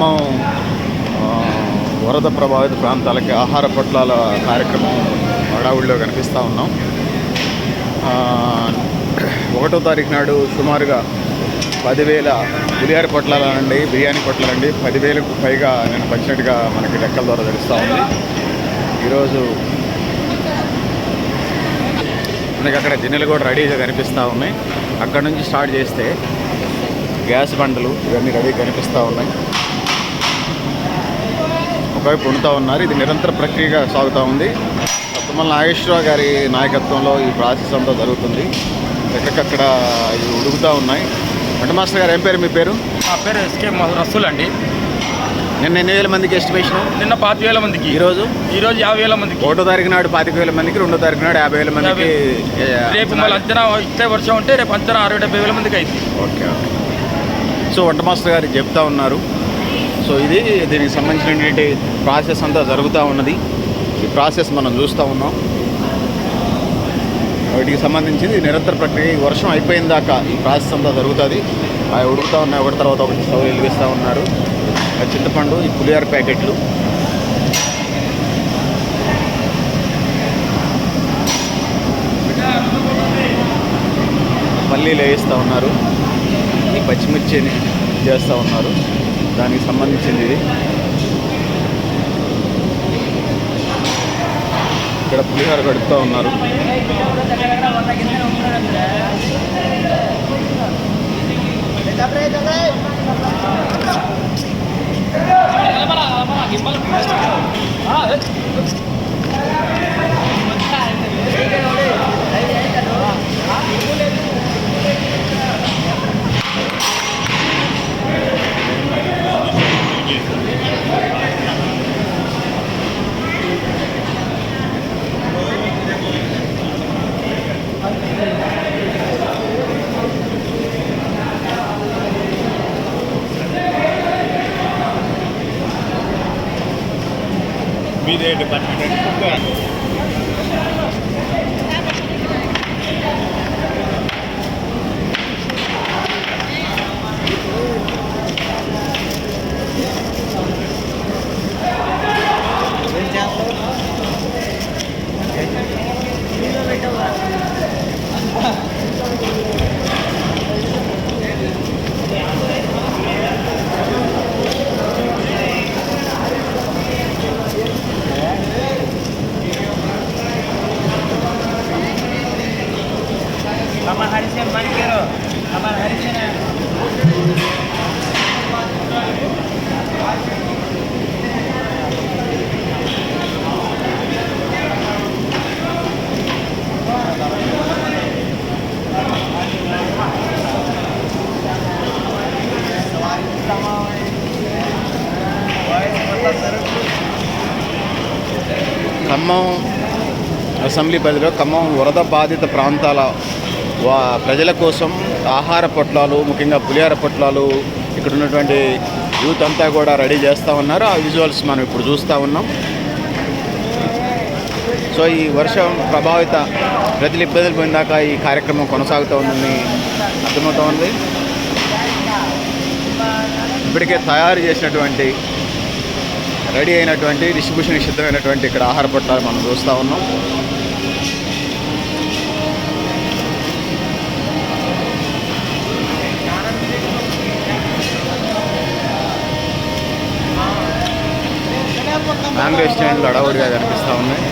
ఖమ్మం వరద ప్రభావిత ప్రాంతాలకి ఆహార పొట్లాల కార్యక్రమం హడావుడిలో కనిపిస్తూ ఉన్నాం. ఒకటో తారీఖు నాడు సుమారుగా పదివేల బిర్యానీ పొట్లాలండి బిర్యానీ పొట్లాలండి పదివేలకు పైగా నేను వచ్చినట్టుగా మనకి లెక్కల ద్వారా తెలుస్తూ ఉంది. ఈరోజు మనకి అక్కడ గిన్నెలు కూడా రెడీగా కనిపిస్తూ ఉన్నాయి. అక్కడ నుంచి స్టార్ట్ చేస్తే గ్యాస్ బండలు ఇవన్నీ రెడీ కనిపిస్తూ ఉన్నాయి. ఒకవైపు వండుతూ ఉన్నారు. ఇది నిరంతర ప్రక్రియగా సాగుతూ ఉంది. తుమ్మల నాగేశ్వరరావు గారి నాయకత్వంలో ఈ ప్రాసెస్ అంతా జరుగుతుంది. ఎక్కడికక్కడ ఇవి ఉడుకుతూ ఉన్నాయి. వంట మాస్టర్ గారు ఏం పేరు? మీ పేరు? నా పేరు ఎస్కే రసూల్ అండి. నిన్న ఎన్ని వేల మందికి ఎస్టిమేషన్? నిన్న పాతి వేల మందికి. ఈరోజు ఈరోజు యాభై వేల మందికి. ఒకటో తారీఖు నాడు పాతిక వేల మందికి రెండో తారీఖు నాడు యాభై వేల మందికి రేపు మళ్ళీ అంచనా ఇస్తే వర్షం ఉంటే రేపు అంచనా అరవై డెబ్బై వేల మందికి అయింది. Okay okay. సో వంట మాస్టర్ గారు చెప్తా ఉన్నారు. సో ఇది దీనికి సంబంధించినటువంటి ప్రాసెస్ అంతా జరుగుతూ ఉన్నది. ఈ ప్రాసెస్ మనం చూస్తూ ఉన్నాం. వీటికి సంబంధించింది నిరంతర ప్రక్రియ ఈ వర్షం అయిపోయిన దాకా ఈ ప్రాసెస్ అంతా జరుగుతుంది. అవి ఉడుకుతూ ఉన్నాయి ఒకటి తర్వాత ఒకటి స్టవ్ వెలిగిస్తూ ఉన్నారు. ఆ చింతపండు ఈ పులిహార ప్యాకెట్లు. పల్లీలు వేస్తూ ఉన్నారు. ఈ పచ్చిమిర్చిని చేస్తూ ఉన్నారు. దానికి సంబంధించింది ఇది. ఇక్కడ పులిహోర కడుపుతూ ఉన్నారు. మీదే డిపార్ట్మెంట్ મણકેરો અમારા હરીશને ఖమ్మం అసెంబ్లీ పరిధిలో ఖమ్మం వరద బాధిత ప్రాంతాల వా ప్రజల కోసం ఆహార పొట్లాలు ముఖ్యంగా పులిహార పొట్లాలు ఇక్కడ ఉన్నటువంటి యూత్ అంతా కూడా రెడీ చేస్తూ ఉన్నారు. ఆ విజువల్స్ మనం ఇప్పుడు చూస్తూ ఉన్నాం. సో ఈ వర్షం ప్రభావిత ప్రజలు ఇబ్బందులు పోయిందాక ఈ కార్యక్రమం కొనసాగుతూ ఉందని అర్థమవుతూ ఉంది. ఇప్పటికే తయారు చేసినటువంటి రెడీ అయినటువంటి డిస్ట్రిబ్యూషన్ సిద్ధమైనటువంటి ఇక్కడ ఆహార పొట్లాలు మనం చూస్తూ ఉన్నాం. కాంగ్రెస్ స్టాండ్లు అడవుడిగా కనిపిస్తూ ఉన్నాయి